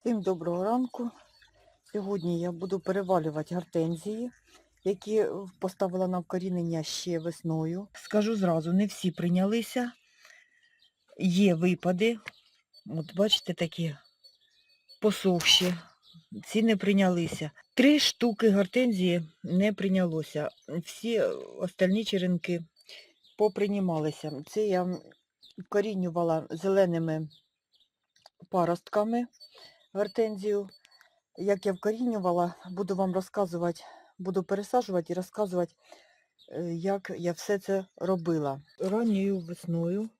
Всім доброго ранку. Сьогодні я буду перевалювати гортензії, які поставила на вкорінення ще весною. Скажу зразу, не всі прийнялися. Є випади. От бачите, такі посохші. Ці не прийнялися. Три штуки гортензії не прийнялося. Всі остальні черенки попринімалися. Це я вкорінювала зеленими паростками гортензію. Як я вкорінювала, буду вам розказувати, буду пересаджувати і розказувати, е, як я все це робила. Ранньою весною,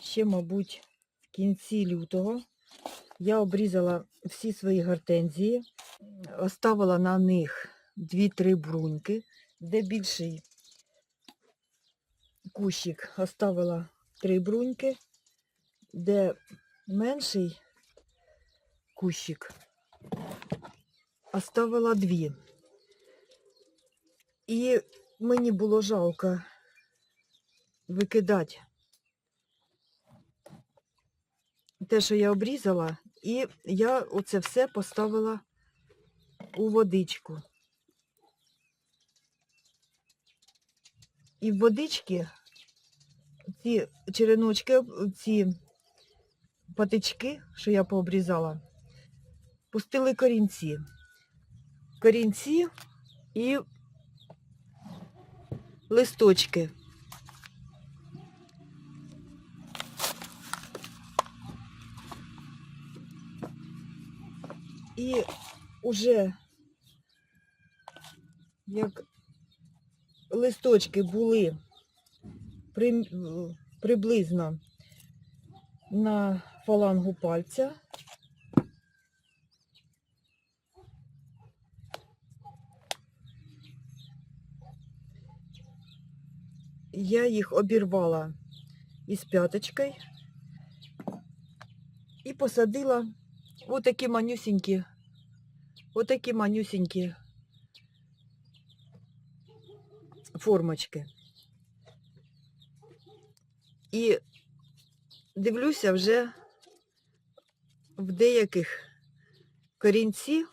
ще, мабуть, в кінці лютого, я обрізала всі свої гортензії, оставила на них 2-3 бруньки, де більший кущик оставила 3 бруньки, де менший кущик оставила дві. І мені було жалко викидати те, що я обрізала, і я оце все поставила у водичку. І в водички ці череночки, ці патички, що я пообрізала, пустили корінці. Корінці і листочки. І уже як листочки були при, приблизно на фалангу пальця, я їх обірвала із п'яточкою і посадила отакі манюсінькі, отакі манюсінькі формочки. І дивлюся вже в деяких корінці.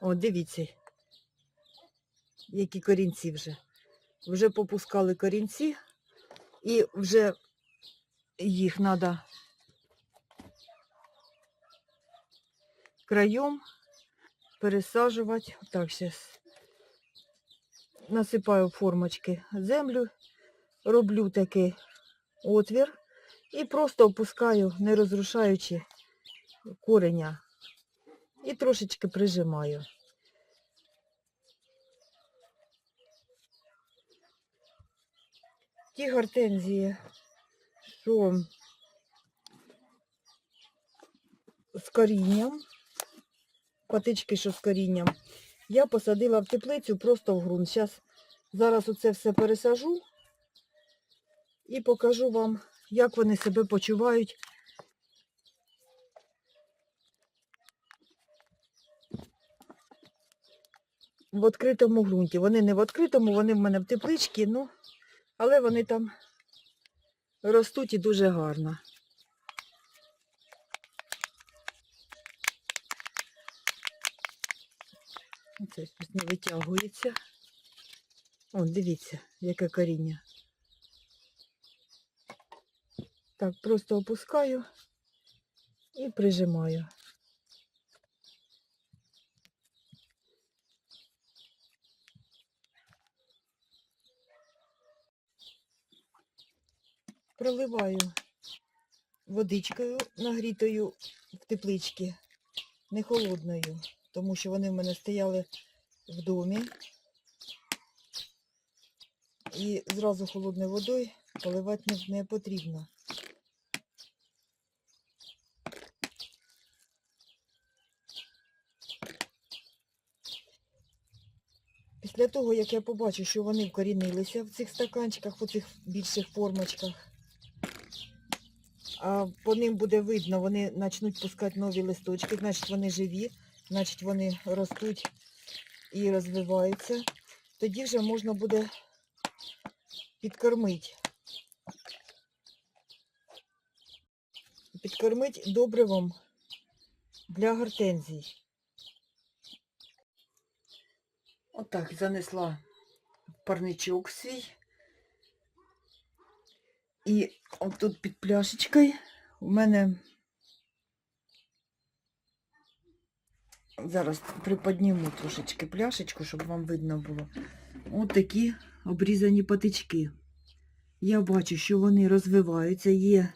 О, дивіться, які корінці вже. Вже попускали корінці і вже їх треба краєм пересаджувати. Так, зараз насипаю формочки землю, роблю такий отвір і просто опускаю, не розрушаючи кореня. І трошечки прижимаю. Ті гортензії, що з корінням, патички, що з корінням, я посадила в теплицю просто в ґрунт. Зараз, зараз оце все пересажу і покажу вам, як вони себе почувають. В відкритому ґрунті. Вони не в відкритому, вони в мене в тепличці, ну, але вони там ростуть і дуже гарно. Оце щось не витягується. О, дивіться, яке коріння. Так, просто опускаю і прижимаю. Проливаю водичкою нагрітою в тепличці, не холодною, тому що вони в мене стояли в домі. І зразу холодною водою поливати не, потрібно. Після того, як я побачу, що вони вкорінилися в цих стаканчиках, у цих більших формочках, по ним буде видно, вони почнуть пускати нові листочки, значить вони живі, значить вони ростуть і розвиваються. Тоді вже можна буде підкормити. підкормити добривом для гортензій. Отак занесла парничок свій. І отут під пляшечкою у мене зараз приподніму трошечки пляшечку, щоб вам видно було. От такі обрізані патички. Я бачу, що вони розвиваються, є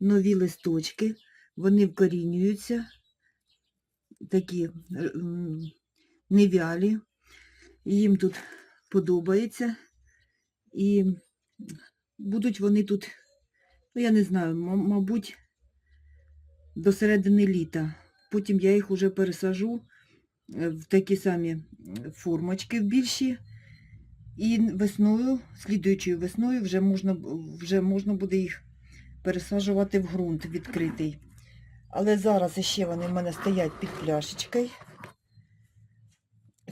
нові листочки, вони вкорінюються, такі невялі. Їм тут подобається. І будуть вони тут, ну я не знаю, мабуть, до середини літа. Потім я їх уже пересажу е, в такі самі формочки в більші. І весною, слідуючою весною, вже можна, вже можна буде їх пересаджувати в ґрунт відкритий. Але зараз ще вони в мене стоять під пляшечкою.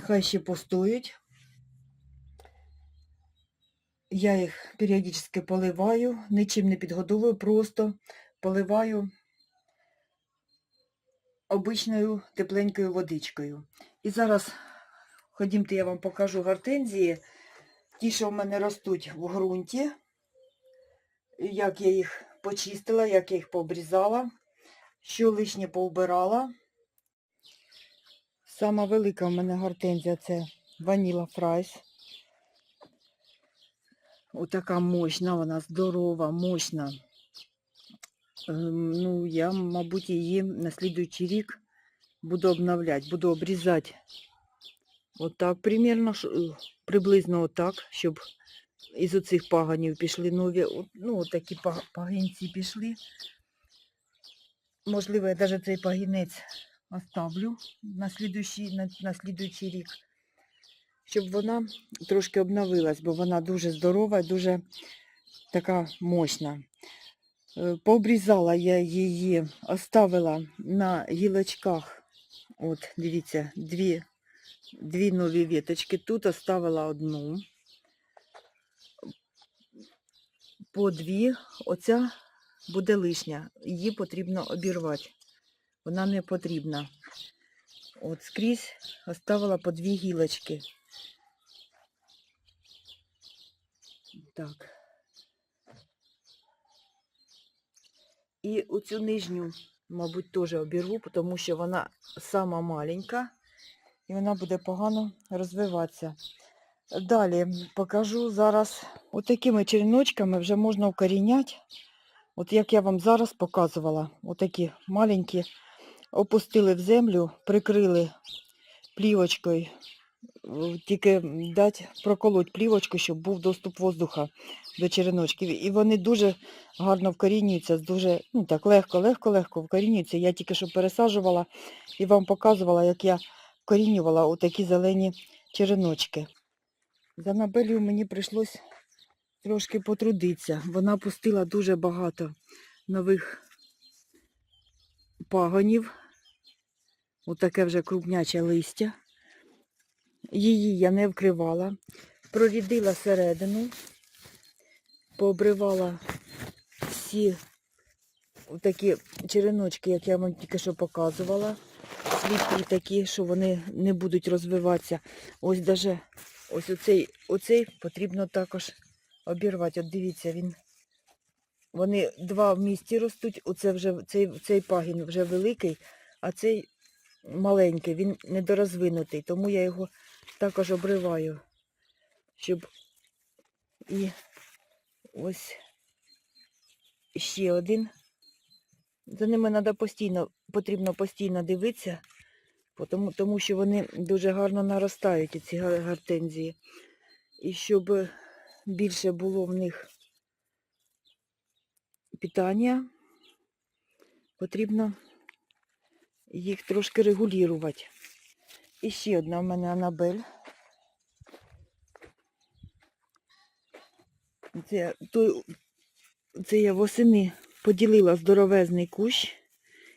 Хай ще постоять. Я їх періодично поливаю, нічим не підгодовую, просто поливаю обичною тепленькою водичкою. І зараз, ходімте, я вам покажу гортензії, ті, що в мене ростуть в ґрунті, як я їх почистила, як я їх пообрізала, що лишнє поубирала. Сама велика в мене гортензія це Ваніла Фрайс. Отака мощна, вона здорова, мощна. Ну, я, мабуть, її на слідуючий рік буду обновляти, буду обрізати. Отак, примерно, е, приблизно отак, щоб із оцих паганів пішли нові, ну, отакі па- пагінці пішли. Можливо, я навіть цей пагінець оставлю на слідуючий, на, на слідуючий рік, щоб вона трошки обновилась, бо вона дуже здорова і дуже така мощна. Е, Пообрізала я її, оставила на гілочках. От, дивіться, дві, дві нові віточки. Тут оставила одну. По дві. Оця буде лишня. Її потрібно обірвати. Вона не потрібна. От скрізь оставила по дві гілочки. Так. І оцю нижню, мабуть, теж обірву, тому що вона сама маленька і вона буде погано розвиватися. Далі покажу зараз отакими череночками вже можна укоріняти. От як я вам зараз показувала, отакі маленькі, опустили в землю, прикрили плівочкою, тільки дати проколоть плівочку, щоб був доступ воздуха до череночків. І вони дуже гарно вкорінюються, дуже, ну так, легко, легко, легко вкорінюються. Я тільки що пересаджувала і вам показувала, як я вкорінювала отакі зелені череночки. За Набелію мені прийшлось трошки потрудитися. Вона пустила дуже багато нових пагонів. Отаке вже крупняче листя. Її я не вкривала. Прорідила середину, пообривала всі такі череночки, як я вам тільки що показувала. Світлі такі, що вони не будуть розвиватися. Ось даже ось оцей, оцей потрібно також обірвати. От дивіться, він. Вони два в місті ростуть. Оце вже цей, цей пагін вже великий, а цей маленький, він недорозвинутий, тому я його також обриваю, щоб і ось ще один. За ними треба постійно, потрібно постійно дивитися, тому, тому що вони дуже гарно наростають, ці гортензії. І щоб більше було в них питання, потрібно їх трошки регулювати. І ще одна в мене Анабель. Це, той, це я восени поділила здоровезний кущ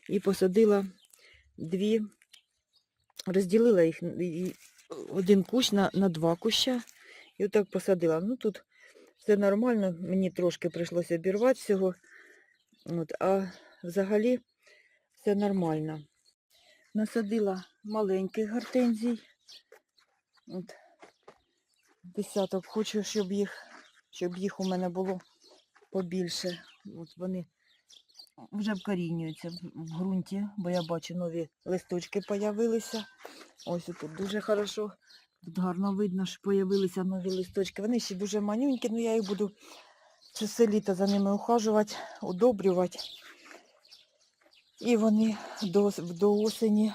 і посадила дві, розділила їх один кущ на, на два куща. І отак посадила. Ну тут все нормально, мені трошки прийшлося обірвати всього. От, а взагалі все нормально. Насадила маленьких гортензій. От, десяток. Хочу, щоб їх, щоб їх у мене було побільше. От вони вже вкорінюються в ґрунті, бо я бачу нові листочки появилися. Ось тут дуже хорошо. Тут гарно видно, що появилися нові листочки. Вони ще дуже манюнькі, але я їх буду все літо за ними ухажувати, удобрювати. І вони до, до осені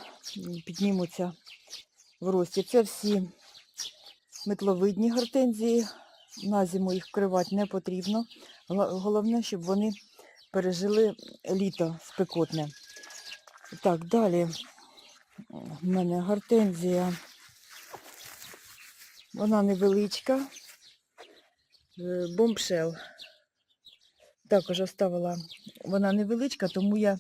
піднімуться в рості. Це всі метловидні гортензії. На зиму їх вкривати не потрібно. Головне, щоб вони пережили літо спекотне. Так, далі в мене гортензія. Вона невеличка. Е, Бомбшел. Також оставила. Вона невеличка, тому я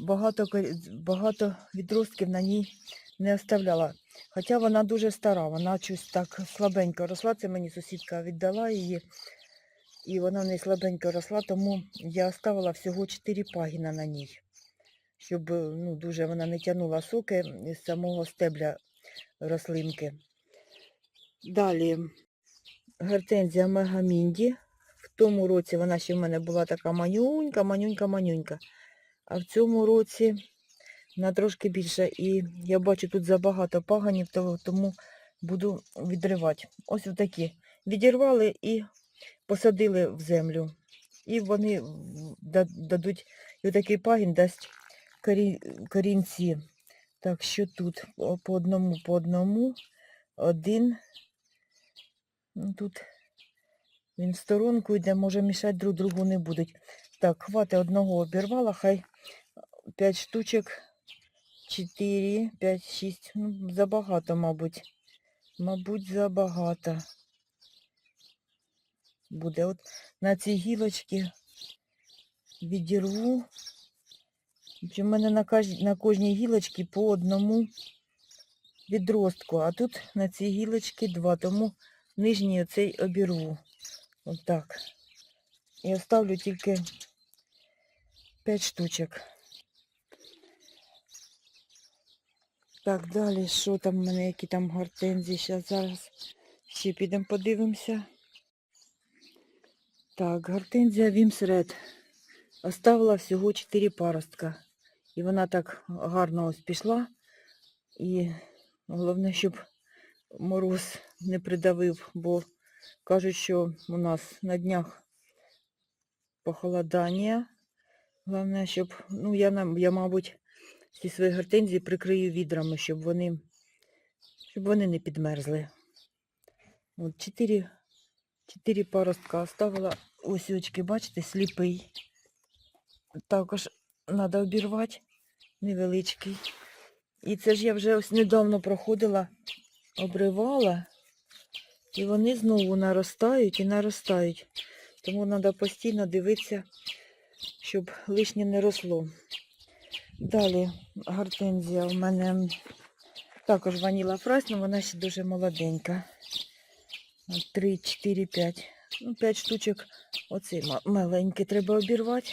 багато, багато відростків на ній не оставляла. Хоча вона дуже стара, вона щось так слабенько росла. Це мені сусідка віддала її. І вона в неї слабенько росла, тому я оставила всього 4 пагіна на ній. Щоб ну, дуже вона не тягнула соки з самого стебля рослинки. Далі гортензія Мегамінді. В тому році вона ще в мене була така манюнька, манюнька, манюнька. А в цьому році вона трошки більше. І я бачу тут забагато паганів, тому буду відривати. Ось такі. Відірвали і посадили в землю. І вони дадуть, і отакий пагін дасть корінці. Так що тут по по одному, по одному, один. Ну, тут він в сторонку йде, може мішати друг другу не будуть. Так, хвати одного обірвала, хай 5 штучок, 4, 5, 6. Ну, забагато, мабуть. Мабуть, забагато буде. От на ці гілочки відірву. В мене на, кож... на кожній гілочці по одному відростку, а тут на цій гілочці два, тому нижній оцей обірву. Отак. І оставлю тільки 5 штучок. Так, далі, що там в мене, які там гортензії. Зараз, зараз ще підемо подивимося. Так, гортензія Вімсред. Оставила всього 4 паростка. І вона так гарно ось пішла. І головне, щоб мороз не придавив, бо кажуть, що у нас на днях похолодання. Головне, щоб, ну, я, я мабуть, всі свої гортензії прикрию відрами, щоб вони, щоб вони не підмерзли. От 4, 4 паростка оставила. Ось очки, бачите, сліпий. Також треба обірвати невеличкий. І це ж я вже ось недавно проходила, обривала, і вони знову наростають і наростають. Тому треба постійно дивитися, щоб лишнє не росло. Далі гортензія в мене також ваніла фрась, але вона ще дуже молоденька. 3, 4, 5. Ну, 5 штучок. Оцей маленький треба обірвати.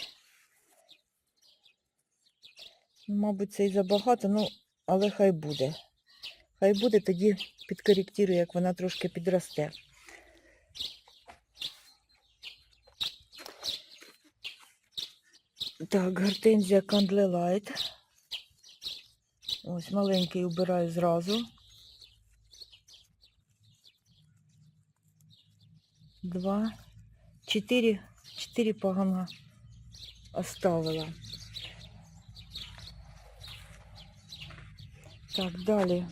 Мабуть, це і забагато, ну, але хай буде. Хай буде, тоді підкоректирую, як вона трошки підросте. Так, гортензія Candlelight. Ось маленький убираю зразу. Два, чотири, чотири пагана оставила. Так, далі.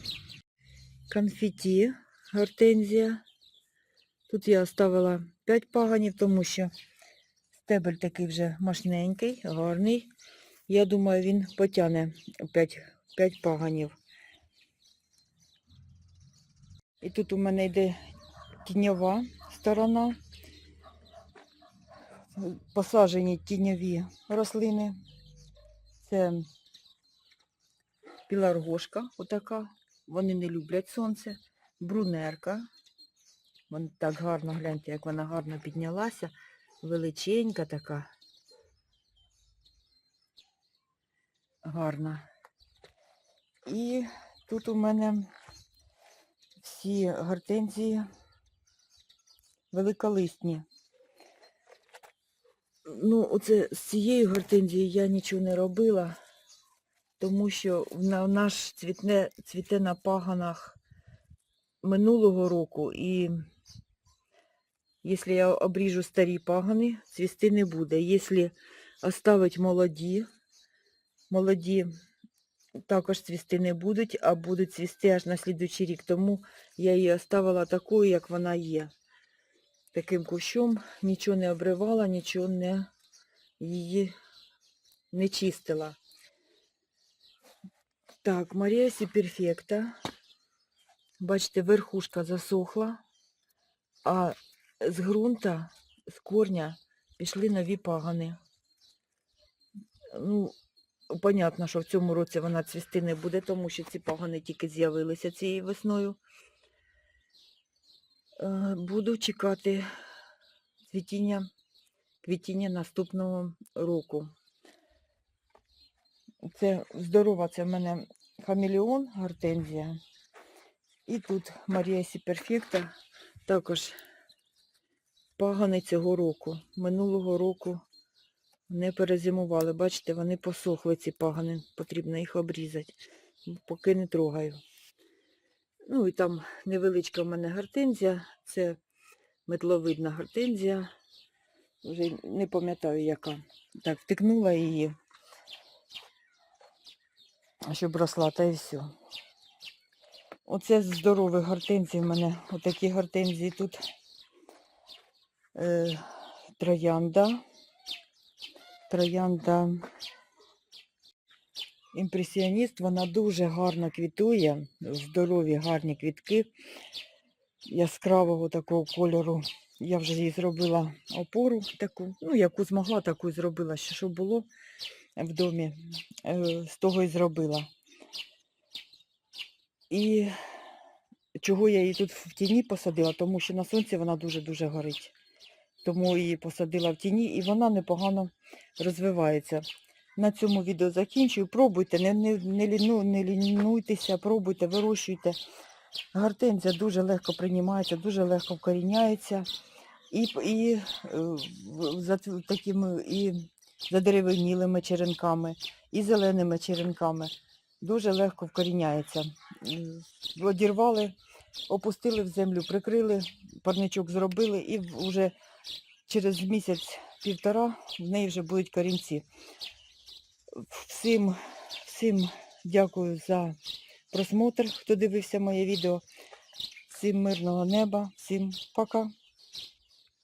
Конфеті, гортензія. Тут я оставила 5 паганів, тому що стебель такий вже мощненький, гарний. Я думаю, він потягне 5, 5 паганів. І тут у мене йде тіньова сторона. Посаджені тіньові рослини. Це піларгошка отака. Вони не люблять сонце. Брунерка. Вона так гарно, гляньте, як вона гарно піднялася. Величенька така. гарна. І тут у мене всі гортензії великолистні. Ну, оце з цією гортензією я нічого не робила, тому що на наш цвіте на паганах минулого року, і якщо я обріжу старі пагани, цвісти не буде. Якщо оставить молоді, молоді також цвісти не будуть, а будуть цвісти аж на слідуючий рік. Тому я її оставила такою, як вона є. Таким кущом нічого не обривала, нічого не її не чистила. Так, Марія Сі перфекта. Бачите, верхушка засохла, а з ґрунта, з корня пішли нові пагани. Ну, понятно, що в цьому році вона цвісти не буде, тому що ці пагани тільки з'явилися цією весною. Е, Буду чекати цвітіння, квітіння наступного року. Це здорова, це в мене хамелеон, гортензія. І тут Марія Сі Перфекта, також пагани цього року. Минулого року не перезимували. Бачите, вони посохли ці пагани, потрібно їх обрізати. Поки не трогаю. Ну і там невеличка в мене гортензія, це метловидна гортензія. Вже не пам'ятаю яка. Так, втикнула її, щоб росла, та і все. Оце з здорових в мене отакі гортензії тут. Е, троянда. Троянда імпресіоніст, вона дуже гарно квітує, здорові, гарні квітки яскравого такого кольору. Я вже їй зробила опору таку, ну, яку змогла, таку і зробила, що, було в домі, е, з того і зробила. І чого я її тут в тіні посадила, тому що на сонці вона дуже-дуже горить. Тому її посадила в тіні і вона непогано розвивається. На цьому відео закінчую. Пробуйте, не, не, не, ліну, не лінуйтеся, пробуйте, вирощуйте. Гортензія дуже легко приймається, дуже легко вкоріняється. І, і е, за такими і задеревенілими черенками, і зеленими черенками. Дуже легко вкоріняється. Одірвали, опустили в землю, прикрили, парничок зробили і вже через місяць-півтора в неї вже будуть корінці. Всім, всім дякую за просмотр, хто дивився моє відео. Всім мирного неба, всім пока.